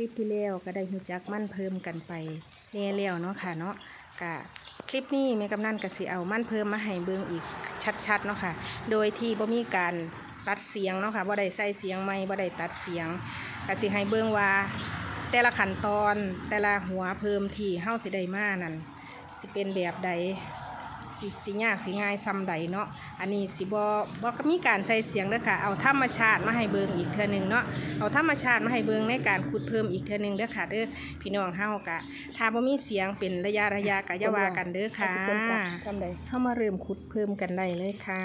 ลิปที่แล้วก็ได้หูจักมั่นเพิ่มกันไปแน่แล้วเนาะค่ะเนาะกะคลิปนี้แม่กำนันก็สิเอามั่นเพิ่มมาให้เบิ่งอีกชัดๆเนาะค่ะ โดยที่บ่มีการตัดเสียงเนาะค่ะบ่ได้ใส่เสียงใหม่บ่ได้ตัดเสียงก็สิให้เบิ่งว่า แต่ละขั้นตอนแต่ละหัวเพิ่มที่เฮาสิได้มานั่นสิเป็นแบบใด สิสิยากสิง่ายซ้ำใดเนาะอันนี้สิบ่บ่ก็มีการใส่เสียงเด้อค่ะเอาธรรมชาติมาให้เบิ่งอีกเทื่อหนึงเนาะเอาธรรมชาติมาให้เบิ่งในการขุดเพิ่มอีกเทื่อหนึงเด้อค่ะเด้อพี่น้องเฮากะถ้าบ่มีเสียงเป็นระยะระยะกะอย่าว่ากันเด้อค่ะทำไดเข้ามาเริ่มขุดเพิ่มกันได้เลยค่ะ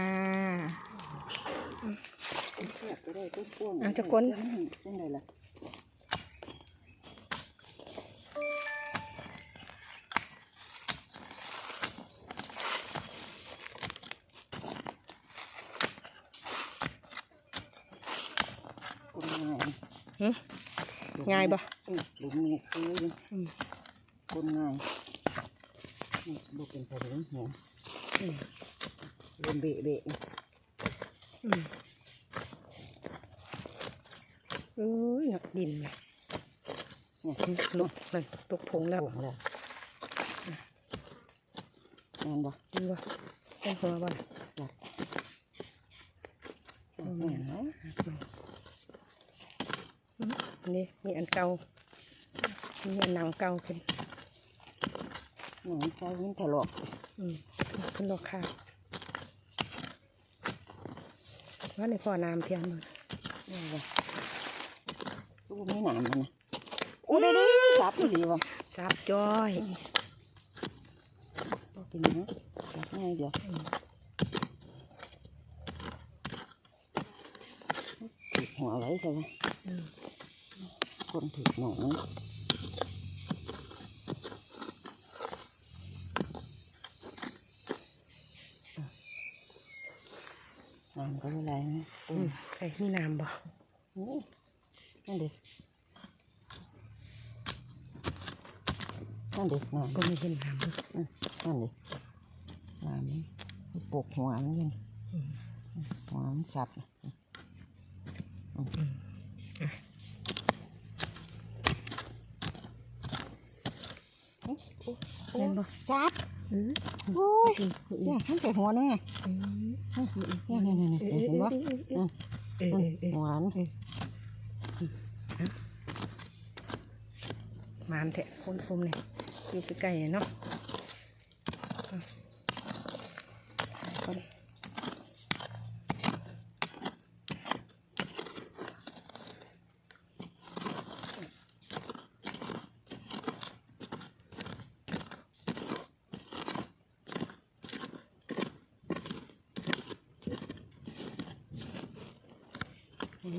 แคบก็ได้ตุ้พ่วงอะจะก้น งไดล่ะก้นง่ายหึง่ายบ่เออหลุมนี่คืออยู่อืมก้นง่ายนี่บ่เป็นไปเรื่องหัวอืมเริ่มเบะเบะอืมเอ้ยหนักดินเลยเนี่ยลงเลยตกผงแล้วโป่งแล้วแม่นบ่ดินบ่ต้องหัวบ่แม่นเนาะ นี่มีอันเก่ามีอันหนังเก่าขึ้นหนังใจมันถลอกอืมขึ้นราคาว่าในพ่อน้ำเพียงมันนี่บ่กูบ่มีหนามมันนะอู้ได้ดิสับอีหลีบ่ซับจ้อยบ่กินเนาะสับง่ายเดียวถือหัวไว้ใช่ไหมอืม คนถือหมองน้ำก็ไม่ไรนะอืมใครมีน้ำบ่นี่นั่นเด็กนั่นเด็กน้ำก็ไม่เห็นน้ำเลยนั่นเด็กน้ำนี่ปกหัวมันยังอืมหัวมันสับเห็ นบ่สับอืมโอ้ยอืมอืเนี่มยมันไปหัวนึงไงอืมเนี่ยเนี่ยเนี่ยเอเนี่ยอเห็นปะเออเออเออเออหวานมานแทะคนฟมเนี่ยอยู่ใกล้ๆเนาะอะ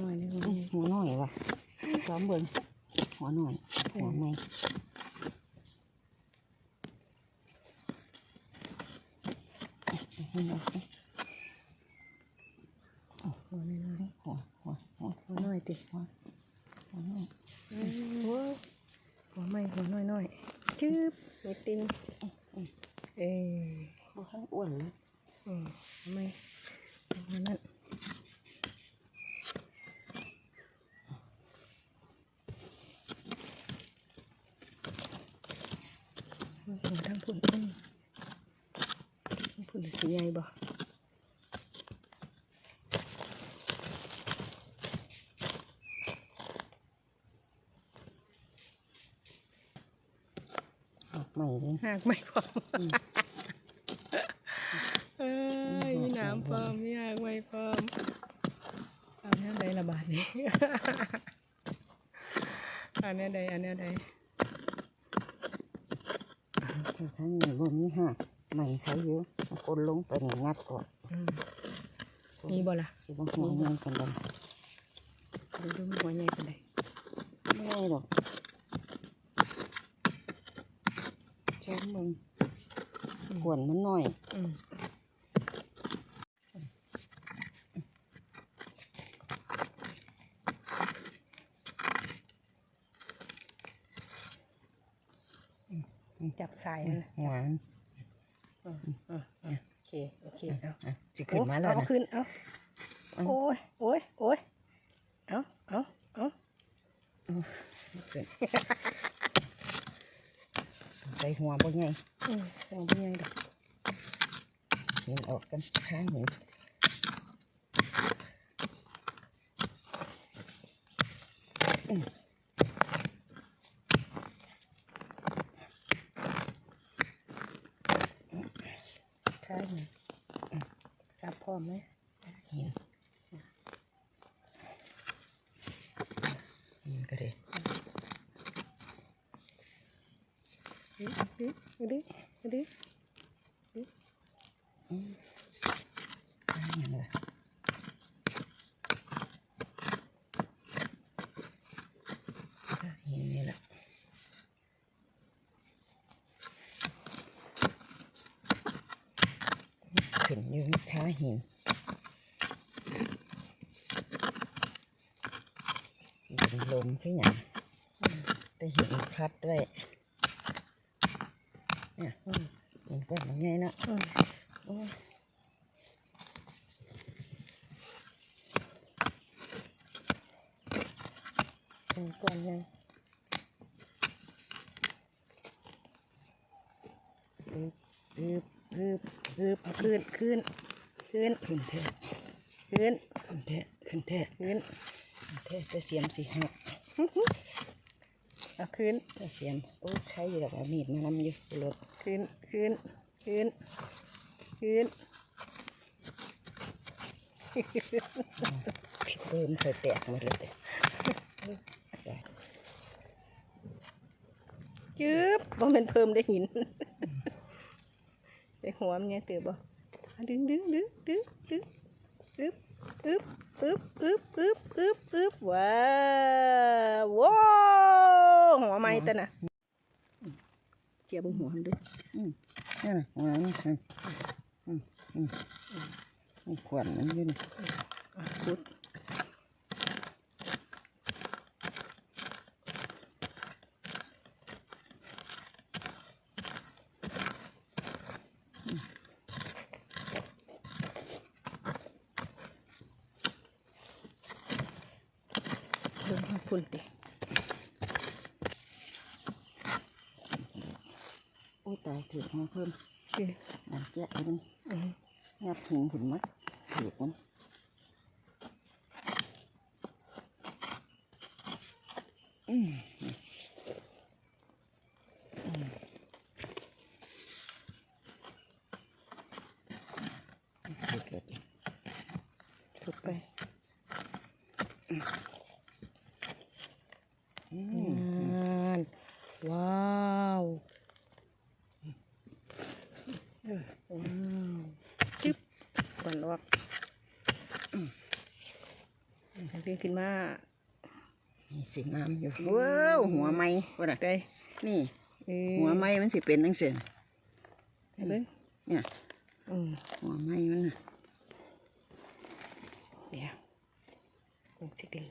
น่อยนึงหัวหน่อยว่ะจอมเบิ่งหัวหน่อยหัวไม่หัวหัวหน่อยหัวหัวหัวหัวน่อยติหัวหัวหน่อยหัวหัวไม่หัวน้อยน้อยจืบนิดติงเอ้ยบ่ทันอ้วนเลย อืมไม่หัวนั่นหัวทั้ง พุ่นพุ่นพุ่นสีใหญ่บ่หม่หากไม่พร้อมเอ้ยน้ำพร้อมมีหากไม่พร้อมอาเนี้ใดระบาดนี้อันนี้ใดอันนี้ใด ทั้งนี้บ่มีหักใหม่ใช้เยอะคนลงไปนี่งัดก่อนมีบ่ล่ะสิบ่หัวยังกันเลยดูดูมันหัวใหญ่กันใดไม่ได้หรอกจอนมึงขวนมันหน่อย จับสายมันหวานอืมอืมอืมโอเค โอเค เอาอะสิขึ้นมาแล้วเอานะขึ้นเอาเอาโอ้ยโอ้ยโอ้ยเอาเอาเอาเอาขึ้นใส่หัวบ่ไงอืมเอาเป็นไงดอกเห็นออกกันข้างหนึ่งข้างหนึ่งซับพร้อม ไหมเห็นเห็นก็ได้ดิดิดิดิข้างอย่างละเห็นนี่แหละขึ้นอยืนขาหินเป็น ลมขึ้นอย่างแต่เห็นพัดด้วยเนี่ยมเห็นก้อนมันไงนะอืมโอ้ยอืมก่อนยังอึบอึบอึบเอาขึ้นขึ้นขึ้นขึ้นแท้ขึ้นขึ้นแท้ขึ้นแท้ขึ้น ขึ้นแท้จะเสียมสิหักเอาขึ้นจะเสียมโอ้ยใครอยู่ดอกเอามีดมานำอยู่รถขึ้นขึ้นขึ้นขึ้นเบิ่มเคยแตกหมดเลยแต่จึ๊บบ่แมันเพิ่มได้หินได้หัวมันเนี่ยตื่นบ่อะดึงดึงดึงดึงดึงอึ๊บ อึ๊บอึ๊บอึ๊บอึ๊บอึ๊บว้าวว้าวหัวไม้ตะน่ะเจียบเบึงหัวมันด้วยอืมนี่นะหัวมันอืมอืมอืมอืมขวัญมันยืนี่พุด พุ่นติโอ้ยตายถือมาเพิ่มคืออันแกะมันอืมงับหินขึ้นมาถือมันอืมอืมถือเกิดถูกไป อื ง มานว้าวว้าวจึ๊บก่อนออกดึง ขึ้นมานี่สิงามอยู่ว้าวหัวไม้ว่าน่ะไปนี่ เอ้ยหัวไม้มันสิเป็นจังซี่ให้เบิ่งเนี่ย อืมหัวไม้มันน่ะเดี๋ยวคงสิดึง